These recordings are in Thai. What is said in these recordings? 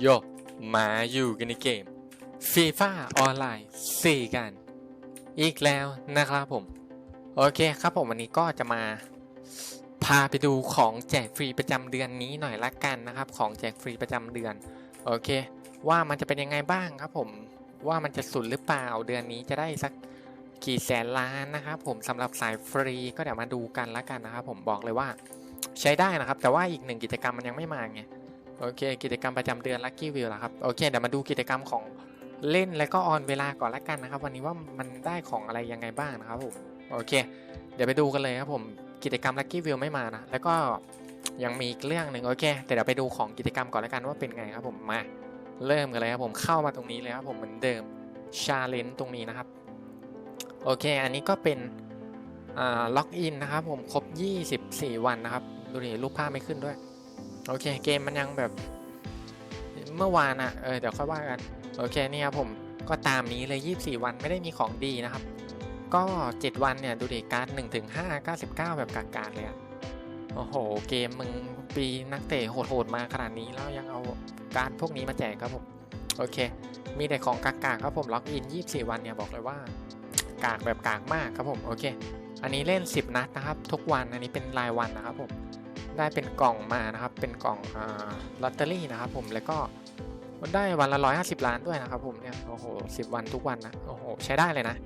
โยมาอยู่กันในเกมฟีฟ่าออนไลน์4กัน อีกแล้วนะครับผม โอเคครับผมวันนี้ก็จะมา พาไปดูของแจกฟรีประจำเดือนนี้หน่อยละกันนะครับ ของแจกฟรีประจำเดือน โอเค ว่ามันจะเป็นยังไงบ้างครับผม ว่ามันจะสุดหรือเปล่าเดือนนี้จะได้สักกี่แสนล้านนะครับผมสำหรับสายฟรีก็เดี๋ยวมาดูกันละกันนะครับผมบอกเลยว่าใช้ได้นะครับ แต่ว่าอีกหนึ่งกิจกรรมมันยังไม่มาไง โอเค กิจกรรมประจำเดือน Lucky View แล้วครับ โอเค เดี๋ยวมาดูกิจกรรมของเล่นและก็ออนเวลาก่อนละกันนะครับ วันนี้ว่ามันได้ของอะไรยังไงบ้างนะครับผมโอเค เดี๋ยวไปดูกันเลยครับผมกิจกรรม Lucky View ไม่มานะแล้วก็ยังมีอีกเรื่องหนึ่งโอเคแต่เดี๋ยวไปดูของกิจกรรมก่อนละกันว่าเป็นไงครับผมมาเริ่มกันเลยครับผมเข้ามาตรงนี้เลยครับผมเหมือนเดิมชาเลนจ์ตรงนี้นะครับโอเค อันนี้ก็เป็นล็อกอินนะครับผมครบ 24 วันนะครับ ดูดิรูปภาพไม่ขึ้นด้วย โอเคเกมมันยังแบบ เมื่อวานอะเออเดี๋ยวค่อยว่ากัน โอเคนี่ครับผมก็ตามนี้เลย 24 วันไม่ได้มีของดีนะครับ ก็ 7 วันเนี่ย ดูดิการ์ด1ถึง5 99 แบบกากๆเลยอะโอ้โห เกมมึงปีนักเตะโหดๆมาขนาดนี้แล้วยังเอาการ์ดพวกนี้มาแจกครับผม โอเค มีแต่ของกากๆครับผมล็อกอิน 24 วันเนี่ยบอกเลยว่า กากแบบกากมากครับผม โอเค อันนี้เล่น 10 นัดนะครับ ทุกวันอันนี้เป็นรายวันนะครับผม ได้เป็นกล่องมานะครับ เป็นกล่องอลอตเตอรี่นะครับผมแล้วก็ได้วันละร้อยห้าสิบล้านด้วยนะครับผมเนี่ยโอ้โหสิบวันทุกวันนะโอ้โหใช้ได้เลยนะ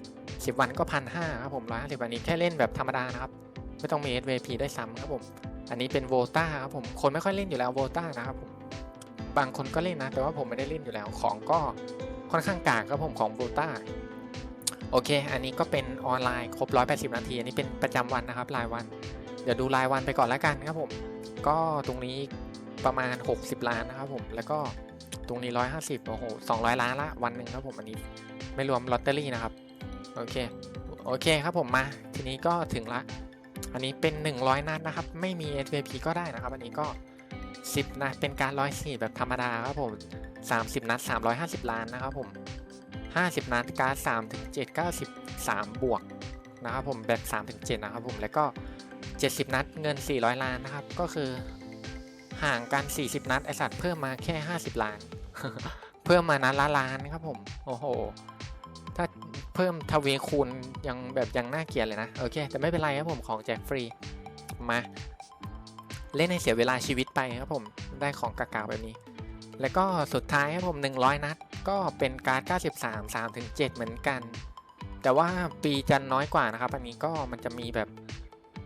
สิบวันก็พันห้าครับผมร้อยหาสิบวันนี้แค่เล่นแบบธรรมดานะครับไม่ต้องมี SVP ได้ซ้ำครับผม อันนี้เป็นโวต้าครับผมคนไม่ค่อยเล่นอยู่แล้วโวต้านะครับผมบางคนก็เล่นนะแต่ว่าผมไม่ได้เล่นอยู่แล้วของก็ค่อนข้างกากครับผมของโวต้าโอเค อันนี้ก็เป็นออนไลน์ครบ 180 นาที อันนี้เป็นประจำวันนะครับรายวัน เดี๋ยวดูรายวันไปก่อนแล้วกันครับผม ก็ตรงนี้ประมาณ 60 ล้านนะครับผม แล้วก็ตรงนี้ 150 โอ้โห 200 ล้านละวันหนึ่งครับผม อันนี้ไม่รวมลอตเตอรี่นะครับ โอเค โอเคครับผมมา ทีนี้ก็ถึงละ อันนี้เป็น 100 นัดนะครับ ไม่มี SVP ก็ได้นะครับ อันนี้ก็ 10นัดเป็นการร้อยสี่แบบธรรมดาครับผม 30 นัด 350 ล้านนะครับผม 50 นัดการ์ด3ถึง7 93 บวกนะครับผมแบบ3ถึง7นะครับผม แล้วก็ 70 นัดเงิน 400 ล้านนะครับ ก็คือห่างกัน 40 นัดไอสัตว์เพิ่มมาแค่ 50 ล้าน เพิ่มมานัดละล้านครับผม โอ้โห ถ้าเพิ่มทวีคูณยังแบบยังน่าเกลียดเลยนะ โอเค แต่ไม่เป็นไรครับผมของแจกฟรี มา เล่นให้เสียเวลาชีวิตไปครับผม ได้ของกากๆแบบนี้ แล้วก็สุดท้ายครับผม 100 นัด ก็เป็นการ์ด 93 3ถึง7เหมือนกัน แต่ว่าปีจะน้อยกว่านะครับ อันนี้ก็มันจะมีแบบ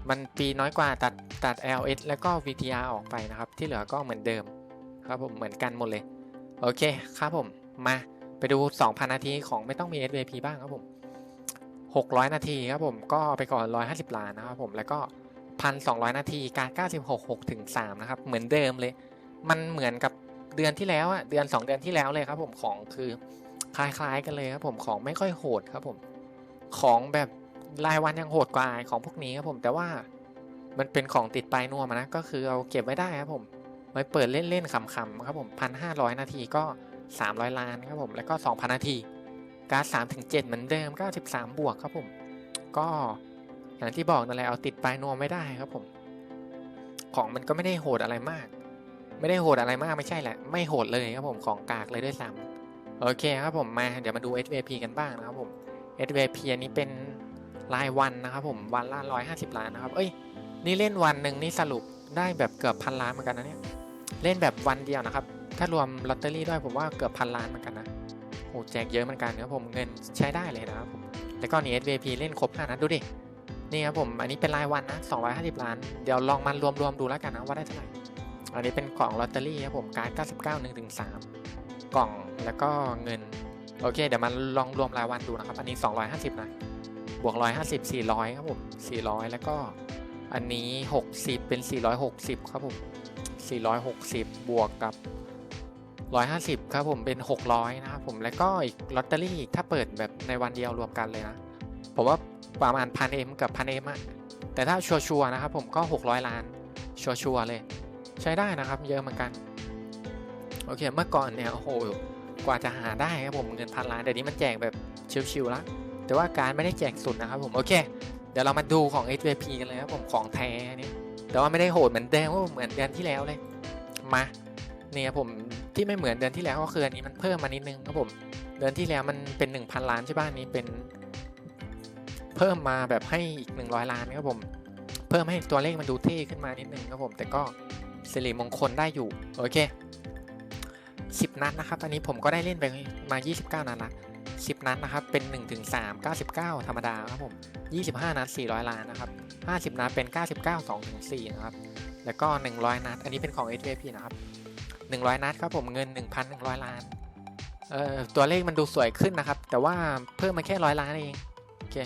มันปีน้อยกว่าตัดตัด LS แล้วก็ VTR ออกไปนะครับ ที่เหลือก็เหมือนเดิมครับผมเหมือนกันหมดเลย โอเคครับผมมาไปดู 2,000 นาทีของไม่ต้องมี SVP บ้างครับผม 600 นาทีครับผมก็ไปก่อน 150 ล้านนะครับผมแล้วก็ 1,200 นาทีการ96 6ถึง3นะครับเหมือนเดิมเลย มันเหมือนกับเดือนที่แล้วอะเดือน 2 เดือนที่แล้วเลยครับผมของคือคล้ายๆกันเลยครับผมของไม่ค่อยโหดครับผมของแบบ รายวันยังโหดกว่าของพวกนี้ครับผม แต่ว่ามันเป็นของติดปลายนวมนะ ก็คือเอาเก็บไว้ได้ครับผม ไว้เปิดเล่นๆขำๆครับผมพันห้าร้อยนาทีก็สามร้อยล้านครับผม แล้วก็สองพันนาที การ์ดสามถึงเจ็ดเหมือนเดิมเก้าสิบสามบวกครับผม ก็อย่างที่บอกนั่นแหละเอาติดปลายนวมไม่ได้ครับผม ของมันก็ไม่ได้โหดอะไรมาก ไม่ได้โหดอะไรมากไม่ใช่แหละ ไม่โหดเลยครับผมของกากเลยด้วยซ้ำโอเคครับผมมาเดี๋ยวมาดู SVP กันบ้างนะครับผม SVP อันนี้เป็น รายวันนะครับผมวันละร้อยห้าสิบล้านนะครับ เอ้ยนี่เล่นวันหนึ่งนี่สรุปได้แบบเกือบพันล้านเหมือนกันนะเนี่ยเล่นแบบวันเดียวนะครับ ถ้ารวมลอตเตอรี่ด้วยผมว่าเกือบพันล้านเหมือนกันนะโอ้แจกเยอะเหมือนกันนะครับผมเงินใช้ได้เลยนะครับผมแล้วก็นี่ SVP เล่นครบ5นัดดูดินี่ครับผมอันนี้เป็นรายวันนะ250 ล้าน เดี๋ยวลองมารวมๆดูแล้วกันนะว่าได้เท่าไหร่อันนี้เป็นกล่องลอตเตอรี่ครับผมการ99 1ถึง3กล่องแล้วก็เงินโอเค เดี๋ยวมาลองรวมรายวันดูนะครับ อันนี้ 250นะ บวก150 400ครับผม400แล้วก็อันนี้60เป็น460ครับผม460บวกกับ150ครับผมเป็น600นะครับผมแล้วก็อีกลอตเตอรี่ถ้าเปิดแบบในวันเดียวรวมกันเลยนะผมว่าประมาณพันเอ็มกับพันเอ็มอะแต่ถ้าชัวร์ๆนะครับผมก็600ล้านชัวร์ๆเลย ใช้ได้นะครับเยอะเหมือนกันโอเคเมื่อก่อนเนี่ยโอ้โหกว่าจะหาได้ครับผมเงินพันล้านเดี๋ยวนี้มันแจกแบบชิวๆแล้ว แต่ว่าการไม่ได้แจกสุดนะครับผมโอเค เดี๋ยวเรามาดูของ HVP กันเลยครับผมของแท้นี่แต่ว่าไม่ได้โหดเหมือนเดิมว่าเหมือนเดือนที่แล้วเลยมาเนี่ยผมที่ไม่เหมือนเดือนที่แล้วก็คืออันนี้มันเพิ่มมานิดนึงครับผมเดือนที่แล้วมันเป็นหนึ่งพันล้านใช่ป่ะอันนี้เป็น เพิ่มมาแบบให้อีกหนึ่งร้อยล้านครับผมเพิ่มให้ตัวเลขมันดูเท่ขึ้นมานิดนึงครับผม แต่ก็สิริมงคลได้อยู่โอเคสิบนัดนะครับ อันนี้ผมก็ได้เล่นไปมายี่สิบเก้านัดละ สิบนัดนะครับ เป็นหนึ่งถึงสามเก้าสิบเก้าธรรมดาครับผมยี่สิบห้านัดสี่ร้อยล้านนะครับห้าสิบนัดเป็นเก้าสิบเก้าสองถึงสี่นะครับ แล้วก็หนึ่งร้อยนัด อันนี้เป็นของ SVP นะครับหนึ่งร้อยนัดครับผมเงินหนึ่งพันหนึ่งร้อยล้าน เอ่อ ตัวเลขมันดูสวยขึ้นนะครับ แต่ว่าเพิ่มมาแค่ร้อยล้านเอง โอเค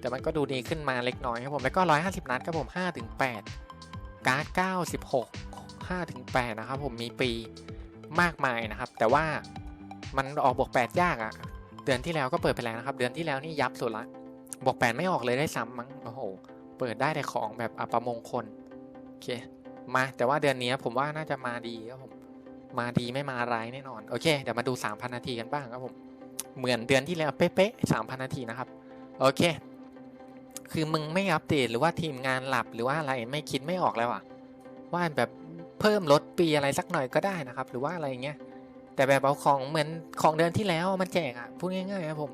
แต่มันก็ดูดีขึ้นมาเล็กน้อยครับผม แล้วก็ร้อยห้าสิบนัดครับผมห้าถึงแปดการ์ดเก้าสิบหกห้าถึงแปดนะครับผม มีปีมากมายนะครับ แต่ว่ามันออกบวกแปดยากอะ่ะ เดือนที่แล้วก็เปิดไปแล้วนะครับ เดือนที่แล้วนี่ยับสุดละบวกแปดไม่ออกเลยได้ซ้ำมั้งโอ้โห เปิดได้แต่ของแบบอัปมงคลโอเค มาแต่ว่าเดือนนี้ผมว่าน่าจะมาดีครับผมมาดีไม่มาร้ายแน่นอนโอเคเดี๋ยวมาดู 3,000 นาทีกันบ้างครับผมเหมือนเดือนที่แล้วเป๊ะๆ3,000 นาทีนะครับโอเค คือมึงไม่อัปเดตหรือว่าทีมงานหลับหรือว่าอะไรไม่คิดไม่ออกแล้วอะว่าแบบเพิ่มลดปีอะไรสักหน่อยก็ได้นะครับ หรือว่าอะไรเงี้ย แต่แบบเอาของเหมือนของเดือนที่แล้วมันแจกอะพูดง่ายๆครับผม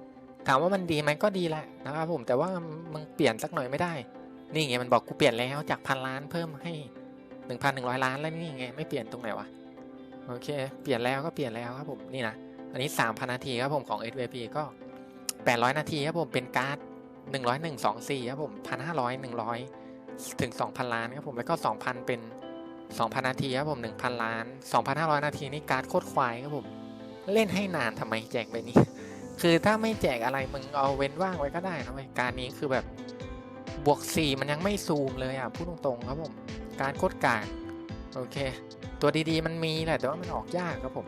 ถามว่ามันดีไหมก็ดีแหละนะครับผมแต่ว่ามึงเปลี่ยนสักหน่อยไม่ได้ นี่ไงมันบอกกูเปลี่ยนแล้วจากพันล้านเพิ่มให้หนึ่งพันหนึ่งร้อยล้านแล้วนี่ไงไม่เปลี่ยนตรงไหนวะโอเค เปลี่ยนแล้วก็เปลี่ยนแล้วครับผมนี่นะอันนี้3,000นนาทีครับผมของ SVP ก็800นาทีครับผมเป็นการ์ด101 24ครับผม1,500 100ถึง2,000ล้านครับผมแล้วก็2,000เป็น 2,000 นาทีครับผม 1,000 ล้าน 2,500 นาทีนี่การ์ดโคตรควายครับผม เล่นให้นานทำไมแจกไปนี้ คือถ้าไม่แจกอะไรมึงเอาเว้นว่างไว้ก็ได้นะเว้ยการนี้คือแบบบวก 4 มันยังไม่ซูมเลยอะพูดตรงๆครับผม การโคตรกากโอเค ตัวดีๆมันมีแหละแต่ว่ามันออกยากครับผม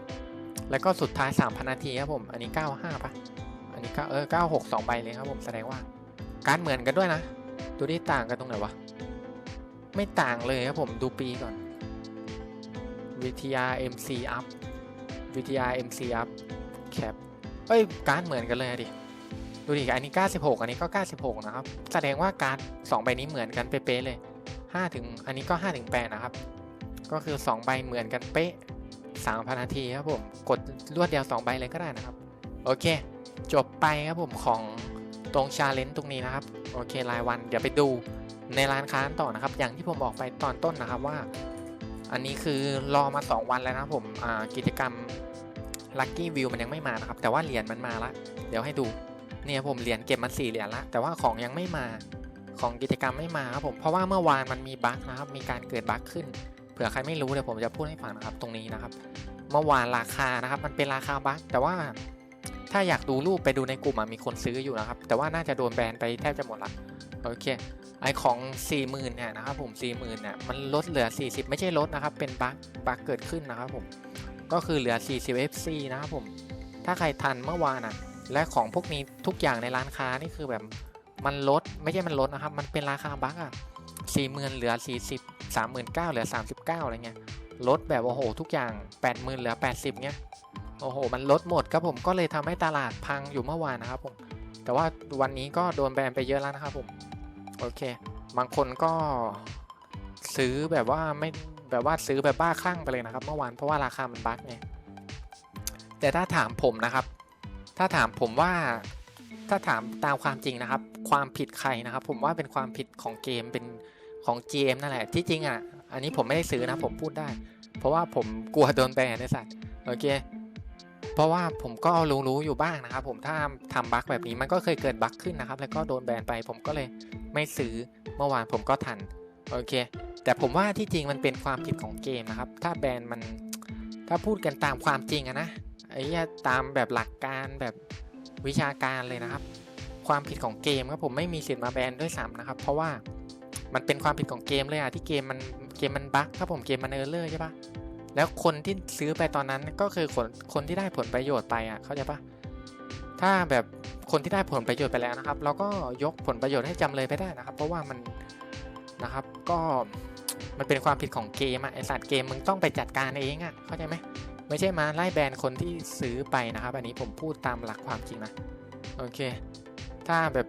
แล้วก็สุดท้าย 3,000 นาทีครับผม อันนี้ 95ปะอันนี้9เออ96 2ใบเลยครับผมแสดงว่าการเหมือนกันด้วยนะดูที่ต่างกันตรงไหนวะไม่ต่างเลยครับผมดูปีก่อน วิทยา MC up วิทยา MC up แคปเอ้ยการเหมือนกันเลยอะดิ ดูดิ อันนี้ 96 อันนี้ก็ 96 นะครับ แสดงว่าการสองใบนี้เหมือนกันเป๊ะเลย5ถึงอันนี้ก็5ถึง8นะครับ ก็คือ 2 ใบเหมือนกันเป๊ะ3,000นาทีครับผม กดรวดเดียว 2 ใบเลยก็ได้นะครับ โอเค จบไปครับผมของตรงชาเลนจ์ตรงนี้นะครับ โอเครายวัน เดี๋ยวไปดูในร้านค้าต่อนะครับ อย่างที่ผมบอกไปตอนต้นนะครับว่า อันนี้คือรอมา 2 วันแล้วนะผมกิจกรรม Lucky View มันยังไม่มานะครับ แต่ว่าเหรียญมันมาละเดี๋ยวให้ดูเนี่ยผมเหรียญเก็บมัน4เหรียญละแต่ว่าของยังไม่มาของกิจกรรมไม่มาครับผมเพราะว่าเมื่อวานมันมีบั๊กนะครับมีการเกิดบั๊กขึ้นเผื่อใครไม่รู้เดี๋ยวผมจะพูดให้ฟังนะครับตรงนี้นะครับ เมื่อวานราคานะครับ มันเป็นราคาบั๊กแต่ว่าถ้าอยากดูรูปไปดูในกลุ่มมีคนซื้ออยู่นะครับ แต่ว่าน่าจะโดนแบนไปแทบจะหมดละโอเค ไอของ 40,000เนี่ยนะครับผม 40,000เนี่ยมันลดเหลือ 40 ไม่ใช่ลดนะครับ เป็นบั๊กบั๊กเกิดขึ้นนะครับผมก็คือเหลือ 40 FC นะครับผมถ้าใครทันเมื่อวานอะและของพวกนี้ทุกอย่างในร้านค้านี่คือแบบมันลดไม่ใช่มันลดนะครับ มันเป็นราคาบั๊กอะสี่หมื่นเหลือสี่สิบสามหมื่นเก้าเหลือสามสิบเก้าอะไรเงี้ยลดแบบโอ้โห ทุกอย่างแปดหมื่นเหลือแปดสิบเงี้ยโอ้โห มันลดหมดครับผมก็เลยทำให้ตลาดพังอยู่เมื่อวานนะครับผมแต่ว่าวันนี้ก็โดนแบนไปเยอะแล้วนะครับผม โอเค บางคนก็ซื้อแบบว่าไม่แบบว่าซื้อแบบบ้าคลั่งไปเลยนะครับ เมื่อวานเพราะว่าราคามันบั๊กไงแต่ถ้าถามผมนะครับ ถ้าถามผมว่าถ้าถามตามความจริงนะครับ ความผิดใครนะครับ ผมว่าเป็นความผิดของเกมเป็นของ GM นั่นแหละ ที่จริงอะ อันนี้ผมไม่ได้ซื้อนะผมพูดได้ เพราะว่าผมกลัวโดนแบนไอ้สัตว์ โอเค เพราะว่าผมก็รู้ๆอยู่บ้างนะครับ ผมถ้าทำบั๊กแบบนี้มันก็เคยเกิดบั๊กขึ้นนะครับ แล้วก็โดนแบนไป ผมก็เลยไม่ซื้อเมื่อวานผมก็ทันโอเค แต่ผมว่าที่จริงมันเป็นความผิดของเกมนะครับ ถ้าแบนมันถ้าพูดกันตามความจริงอะนะไอ้ตามแบบหลักการแบบวิชาการเลยนะครับ ความผิดของเกมครับผมไม่มีสิทธิ์มาแบนด้วยซ้ำนะครับ เพราะว่ามันเป็นความผิดของเกมเลยอะที่เกมมันเกมมันบั๊กครับผมเกมมันเออร์เลอร์ใช่ปะ แล้วคนที่ซื้อไปตอนนั้นก็คือคนคนที่ได้ผลประโยชน์ไปอะเข้าใจปะถ้าแบบคนที่ได้ผลประโยชน์ไปแล้วนะครับ เราก็ยกผลประโยชน์ให้จำเลยไปได้นะครับ เพราะว่ามันนะครับก็มันเป็นความผิดของเกมอะไอสัตว์เกมมึงต้องไปจัดการเองอะเข้าใจไหมไม่ใช่มาไล่แบนคนที่ซื้อไปนะครับ อันนี้ผมพูดตามหลักความจริงนะโอเค ถ้าแบบ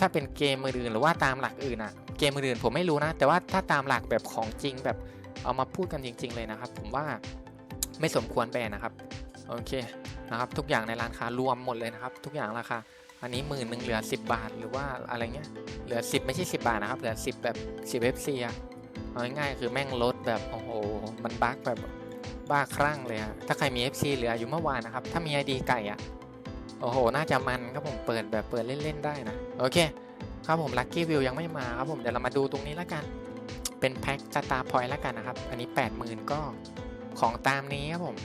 ถ้าเป็นเกมมืออื่นหรือว่าตามหลักอื่นอะเกมมืออื่นผมไม่รู้นะ แต่ว่าถ้าตามหลักแบบของจริงแบบ เอามาพูดกันจริง ๆ เลยนะครับ ผมว่าไม่สมควรแบนนะครับโอเคนะครับ ทุกอย่างในร้านค้ารวมหมดเลยนะครับ ทุกอย่างราคาอันนี้หมื่นหนึ่งเหลือ 10 บาท หรือว่าอะไรเงี้ยเหลือ 10 ไม่ใช่ 10 บาทนะครับ เหลือ 10 แบบ10 FC อะเอาง่ายๆคือแม่งลดแบบโอ้โหมันบั๊กแบบบ้าคลั่งเลยอะถ้าใครมี FC เหลืออยู่เมื่อวานนะครับ ถ้ามี ID ไก่อะโอ้โห น่าจะมันครับผมเปิดแบบเปิดเล่นๆได้นะ โอเค ครับผมลัคกี้วิวยังไม่มาครับผมเดี๋ยวเรามาดูตรงนี้แล้วกัน เป็นแพ็คสตาร์พอยต์แล้วกันนะครับ อันนี้ 80,000 ก็ของตามนี้ครับผม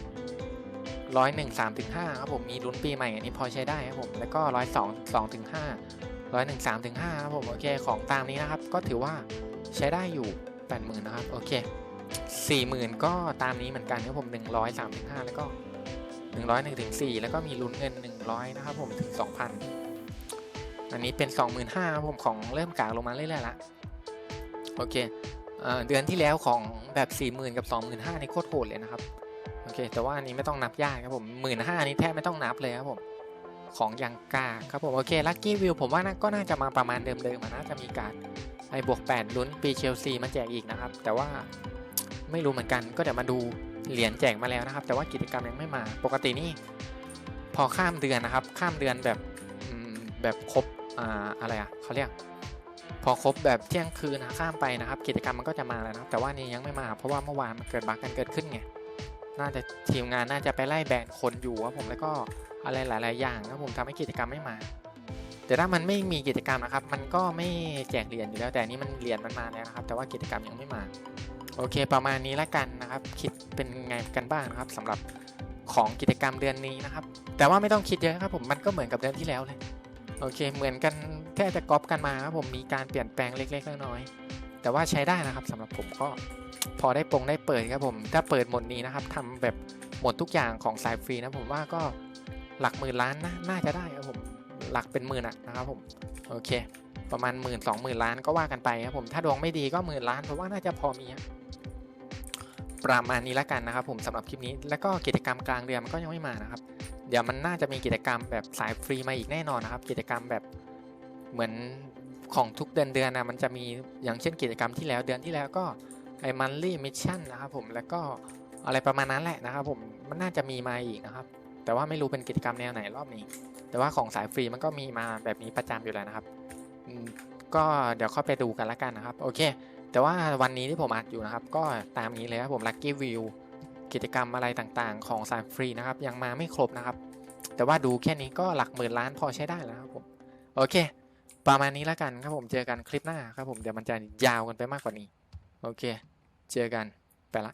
ร้อยหนึ่งสามถึงห้าครับผมมีลุ้นปีใหม่อันนี้พอใช้ได้ครับผมแล้วก็ร้อยสองสองถึงห้าร้อยหนึ่งสามถึงห้าครับผมโอเคของตามนี้นะครับ ก็ถือว่าใช้ได้อยู่แปดหมื่นนะครับโอเคสี่หมื่นก็ตามนี้เหมือนกันครับผมหนึ่งร้อยสามถึงห้าแล้วก็หนึ่งร้อยหนึ่งถึงสี่แล้วก็มีลุ้นเงินหนึ่งร้อยนะครับผมถึงสองพันอันนี้เป็นสองหมื่นห้าครับผมของเริ่มกากลงมาเรื่อยๆละโอเค เดือนที่แล้วของแบบสี่หมื่นกับสองหมื่นห้านี่โคตรโหดเลยนะครับ โอเค แต่ว่าอันนี้ไม่ต้องนับยากครับผมหมื่นห้านี้แทบไม่ต้องนับเลยครับผมของยังกาครับผม โอเคลัคกี้วิวผมว่าน่าก็น่าจะมาประมาณเดิมๆอะน่าจะมีการไอ้บวก 8 ลุ้นปีเชลซีมาแจกอีกนะครับ แต่ว่าไม่รู้เหมือนกันก็เดี๋ยวมาดูเหรียญแจกมาแล้วนะครับ แต่ว่ากิจกรรมยังไม่มา ปกตินี่พอข้ามเดือนนะครับ ข้ามเดือนแบบแบบครบอ่าอะไรอะเขาเรียก พอครบแบบเที่ยงคืนนะข้ามไปนะครับ กิจกรรมมันก็จะมาแล้วนะครับแต่ว่านี่ยังไม่มาเพราะว่าเมื่อวานมันเกิดบั๊กกันเกิดขึ้นไงน่าจะทีมงานน่าจะไปไล่แบนคนอยู่ครับผมแล้วก็อะไรหลาย ๆ อย่างครับผมทำให้กิจกรรมไม่มา แต่ถ้ามันไม่มีกิจกรรมนะครับ มันก็ไม่แจกเหรียญอยู่แล้ว แต่นี้มันเหรียญมันมาแล้วนะครับ แต่ว่ากิจกรรมยังไม่มา โอเค ประมาณนี้ละกันนะครับ คิดเป็นไงกันบ้างนะครับสำหรับของกิจกรรมเดือนนี้นะครับ แต่ว่าไม่ต้องคิดเยอะครับผมมันก็เหมือนกับเดือนที่แล้วเลยโอเค เหมือนกัน แค่จะก๊อปกันมาครับผมมีการเปลี่ยนแปลงเล็กๆน้อยๆแต่ว่าใช้ได้นะครับสำหรับผมก็พอได้ปรงได้เปิดครับผม ถ้าเปิดหมดนี้นะครับทำแบบหมดทุกอย่างของสายฟรีนะผมว่าก็หลักหมื่นล้านนะน่าจะได้ครับผมหลักเป็นหมื่นนะครับผมโอเค ประมาณหมื่นสองหมื่นล้านก็ว่ากันไปครับผมถ้าดวงไม่ดีก็หมื่นล้านเพราะว่าน่าจะพอมีประมาณนี้แล้วกันนะครับผมสำหรับคลิปนี้แล้วก็กิจกรรมกลางเดือนมันก็ยังไม่มานะครับ เดี๋ยวมันน่าจะมีกิจกรรมแบบสายฟรีมาอีกแน่นอนนะครับ กิจกรรมแบบ เหมือนของทุกเดือนเดือนนะมันจะมีอย่างเช่นกิจกรรมที่แล้วเดือนที่แล้วก็ไอ้มันลี่มิชชั่นนะครับผมแล้วก็อะไรประมาณนั้นแหละนะครับผมมันน่าจะมีมาอีกนะครับ แต่ว่าไม่รู้เป็นกิจกรรมแนวไหนรอบนี้ แต่ว่าของสายฟรีมันก็มีมาแบบนี้ประจำอยู่แล้วนะครับก็เดี๋ยวเข้าไปดูกันละกันนะครับ โอเค แต่ว่าวันนี้ที่ผมอัดอยู่นะครับ ก็ตามนี้เลยครับผมลัคกี้วิวกิจกรรมอะไรต่างๆ ของสายฟรีนะครับยังมาไม่ครบนะครับ แต่ว่าดูแค่นี้ก็หลักหมื่นล้านพอใช้ได้แล้วครับผมโอเค ประมาณนี้แล้วกันครับผมเจอกันคลิปหน้าครับผมเดี๋ยวมันจะยาวกันไปมากกว่านี้ โอเค เจอกันไปละ